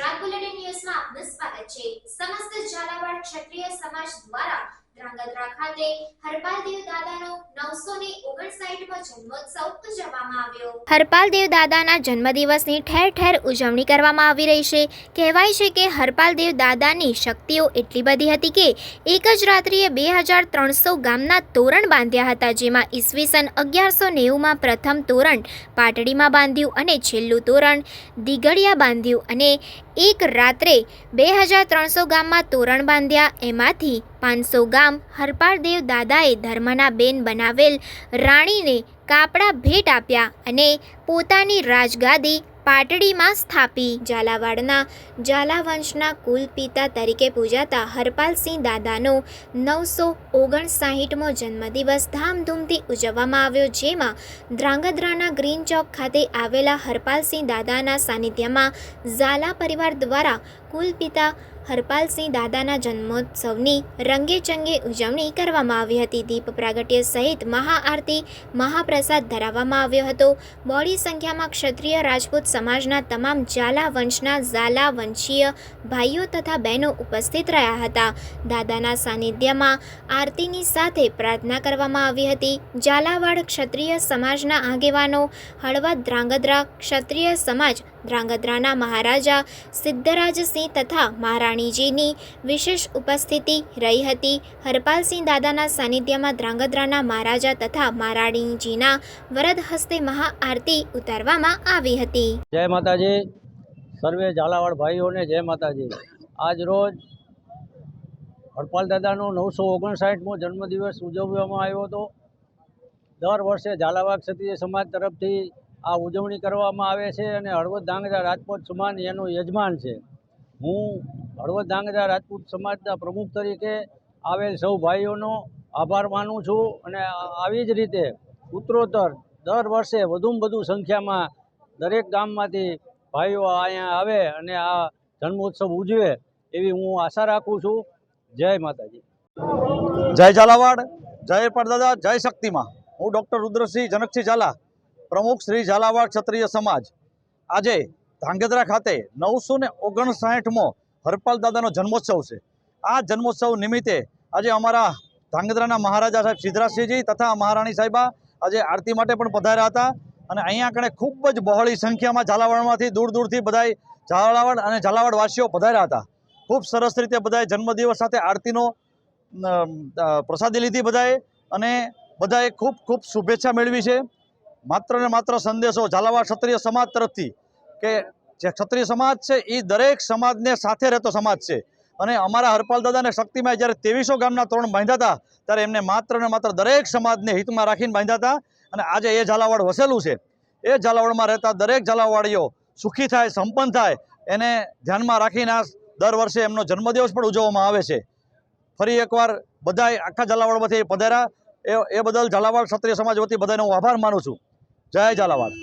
Gujarat bulletin ન્યૂઝમાં આપનું સ્વાગત છે. સમસ્ત ઝાલાવાડ ક્ષત્રિય સમાજ દ્વારા ધ્રાંગધ્રા ખાતે હરપાલદેવ દાદાનો નવસો ને ઓગણસાઠમો જન્મોત્સવ ઉજવવામાં આવ્યો. હરપાલદેવ દાદાના જન્મદિવસની ઠેર ઠેર ઉજવણી કરવામાં આવી રહી છે. કહેવાય છે કે હરપાલદેવ દાદાની શક્તિઓ એટલી બધી હતી કે એક જ રાત્રિએ બે હજાર ત્રણસો ગામના તોરણ બાંધ્યા હતા, જેમાં ઈસવીસન અગિયારસો નેવુંમાં પ્રથમ તોરણ પાટડીમાં બાંધ્યું અને છેલ્લું તોરણ દિગડિયા બાંધ્યું અને એક રાત્રે બે હજાર ત્રણસો ગામમાં તોરણ બાંધ્યા. એમાંથી પાંચસો ગામ હરપાળદેવ દાદાએ ધર્મના બેન બનાવેલ રાણીને કાપડા ભેટ આપ્યા અને પોતાની રાજગાદી પાટડીમાં સ્થાપી. ઝાલાવાડના ઝાલાવંશના કુલ પિતા તરીકે પૂજાતા હરપાલસિંહ દાદાનો નવસો ઓગણસાહીઠમો જન્મદિવસ ધામધૂમથી ઉજવવામાં આવ્યો, જેમાં ધ્રાંગધ્રાના ગ્રીન ચોક ખાતે આવેલા હરપાલસિંહ દાદાના સાનિધ્યમાં ઝાલા પરિવાર દ્વારા કુલ પિતા હરપાલસિંહ દાદાના જન્મોત્સવની રંગેચંગે ઉજવણી કરવામાં આવી હતી. દીપ પ્રાગટ્ય સહિત મહાઆરતી, મહાપ્રસાદ ધરાવવામાં આવ્યો હતો. બોડી સંખ્યામાં ક્ષત્રિય રાજપૂત સમાજના તમામ ઝાલા વંશના ઝાલા વંશીય ભાઈઓ તથા બહેનો ઉપસ્થિત રહ્યા હતા. દાદાના સાનિધ્યમાં આરતીની સાથે પ્રાર્થના કરવામાં આવી હતી. ઝાલાવાડ ક્ષત્રિય સમાજના આગેવાનો, હળવદ ધ્રાંગધ્રા ક્ષત્રિય સમાજ ધ્રાંગધ્રાના મહારાજા સિદ્ધરાજસિંહ તથા મહારાણીજીની વિશેષ ઉપસ્થિતિ રહી હતી. હરપાલસિંહ દાદાના સાનિધ્યમાં ધ્રાંગધ્રાના મહારાજા તથા મહારાણીજીના વરદ હસ્તે મહાઆરતી ઉતારવામાં આવી હતી. જય માતાજી. સર્વે ઝાલાવાડ ભાઈઓને જય માતાજી. આજ રોજ હરપાલ દાદાનો નવસો ઓગણસાઠમો જન્મદિવસ ઉજવવામાં આવ્યો હતો. દર વર્ષે ઝાલાવાડ ક્ષત્રિય સમાજ તરફથી આ ઉજવણી કરવામાં આવે છે અને હળવદ ધાંગધ્રા રાજપૂત સમાજ એનો યજમાન છે. હું હળવદ ધાંગધ્રા રાજપૂત સમાજના પ્રમુખ તરીકે આવેલ સૌ ભાઈઓનો આભાર માનું છું અને આવી જ રીતે ઉત્તરોત્તર દર વર્ષે વધુમાં વધુ સંખ્યામાં દરેક ગામમાંથી ભાઈઓ અહીંયા આવે અને આ જન્મોત્સવ ઉજવે એવી હું આશા રાખું છું. જય માતાજી. જય ઝાલાવાડ, જય પરદાદા, જય શક્તિમાં. હું ડૉક્ટર રુદ્રસિંહ જનકસિંહ ઝાલા. પ્રમુખ શ્રી ઝાલાવાડ ક્ષત્રિય સમાજ. આજે ધાંગધ્રા ખાતે નવસો ને ઓગણસાઠમો હરપાલ દાદાનો જન્મોત્સવ છે. આ જન્મોત્સવ નિમિત્તે આજે અમારા ધાંગધ્રાના મહારાજા સાહેબ સિદ્ધરાજસિંહજી તથા મહારાણી સાહેબા આજે આરતી માટે પણ પધાર્યા હતા. અને અહીંયા કણે ખૂબ જ બહોળી સંખ્યામાં ઝાલાવાડમાંથી દૂર દૂરથી બધાય ઝાલાવાડ અને ઝાલાવાડવાસીઓ પધાર્યા હતા. ખૂબ સરસ રીતે બધાએ જન્મદિવસ સાથે આરતીનો પ્રસાદી લીધી બધાએ. અને બધાએ ખૂબ ખૂબ શુભેચ્છા મેળવી છે. માત્ર ને માત્ર સંદેશો ઝાલાવાડ ક્ષત્રિય સમાજ તરફથી કે જે ક્ષત્રિય સમાજ છે એ દરેક સમાજને સાથે રહેતો સમાજ છે. અને અમારા હરપાલ દાદાને શક્તિમાં જ્યારે ત્રેવીસો ગામના તોરણ બાંધ્યા હતા, ત્યારે એમને માત્ર ને માત્ર દરેક સમાજને હિતમાં રાખીને બાંધ્યા હતા. અને આજે એ ઝાલાવાડ વસેલું છે. એ ઝાલાવાડમાં રહેતા દરેક ઝાલાવાડીઓ સુખી થાય, સંપન્ન થાય, એને ધ્યાનમાં રાખીને દર વર્ષે એમનો જન્મદિવસ પણ ઉજવવામાં આવે છે. ફરી એકવાર બધાય આખા ઝાલાવાડમાંથી પધાર્યા. એ બદલ ઝાલાવાડ ક્ષત્રિય સમાજ વતી બધાનો હું આભાર માનું છું. જય ઝાલાવાડ